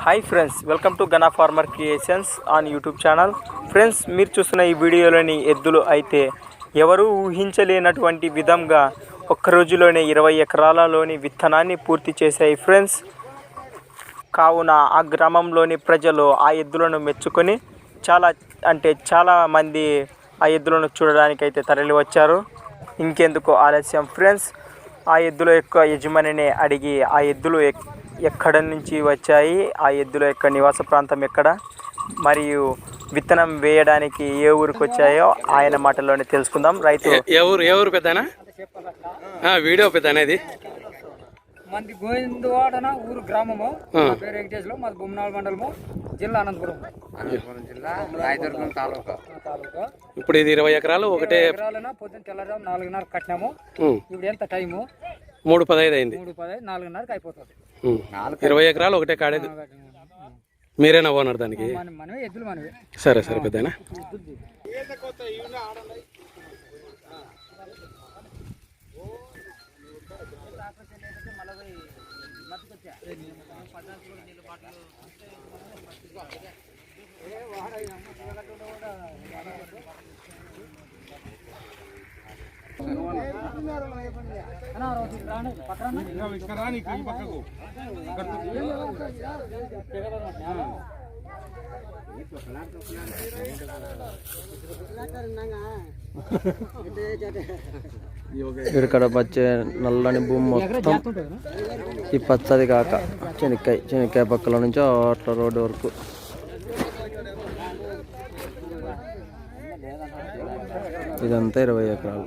Hi friends welcome to Gana farmer creations on YouTube channel friends మీరు చూస్తున్న ఈ వీడియోలోని ఎద్దులు అయితే ఎవరూ ఊహించలేనటువంటి విధంగా ఒక్క రోజులోనే ఇరవై ఎకరాలలోని విత్తనాన్ని పూర్తి చేశాయి ఫ్రెండ్స్ కావున ఆ గ్రామంలోని ప్రజలు ఆ ఎద్దులను మెచ్చుకొని చాలా అంటే చాలా మంది ఆ ఎద్దులను చూడడానికి అయితే తరలి వచ్చారు ఇంకెందుకు ఆలస్యం ఫ్రెండ్స్ ఆ ఎద్దుల యొక్క యజమానిని అడిగి ఆ ఎద్దులు ఎక్- ఎక్కడ నుంచి వచ్చాయి? ఆ ఎద్దుల యొక్క నివాస ప్రాంతం ఎక్కడ? మరియు విత్తనం వేయడానికి ఏ ఊరికి వచ్చాయో? ఆయన మాటల్లోనే తెలుసుకుందాం. రైతు ఎవరు ఎవరు పెద్దనా? ఆ, వీడియో పెద్దనా ఇది మంది గోవిందవాడన ఊరు గ్రామము. పేరు వెంకటేశ్వరం. మాది బొమ్మనాడు మండలము జిల్లా అనంతపురం. అనంతపురం జిల్లా రాయదుర్గం తాలూకా. తాలూకా. ఇప్పుడు ఇది ఇరవై ఎకరాలు ఒకటే ఎకరాలన పొద్దున్న తెల్లజాము నాలుగున్నర కట్టినాము. ఇప్పుడు ఎంత టైము? మూడు పదహైదు అయింది. మూడు పది నాలుగున్నరకి అయిపోతుంది. ఇరవై ఎకరాలు ఒకటే కాడే మీరేనా ఓనర్ దానికి? మన మనమే ఎద్దులు మనమే సరే సరే పెద్దనా ఇక్కడ పచ్చే నల్లని భూమి మొత్తం. ఈ పచ్చది కాక చెనక్కాయ చెనక్కాయ పక్కల నుంచి అట్లా రోడ్డు వరకు. ఇదంతా ఇరవై ఎకరాలు.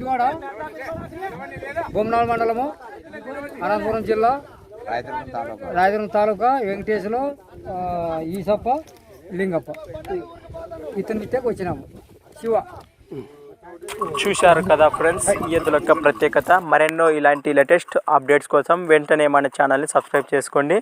గోవిందవాడ బొమ్మనాడు మండలము అనంతపురం జిల్లా రాయదుర్గం తాలూకా వెంకటేశ్వరం ఈసప్ప లింగప్ప. ఇతని వచ్చినాము. శివ. చూశారు కదా ఫ్రెండ్స్ ఈ యొక్క ప్రత్యేకత. మరెన్నో ఇలాంటి లేటెస్ట్ అప్డేట్స్ కోసం వెంటనే మన ఛానల్ని సబ్స్క్రైబ్ చేసుకోండి.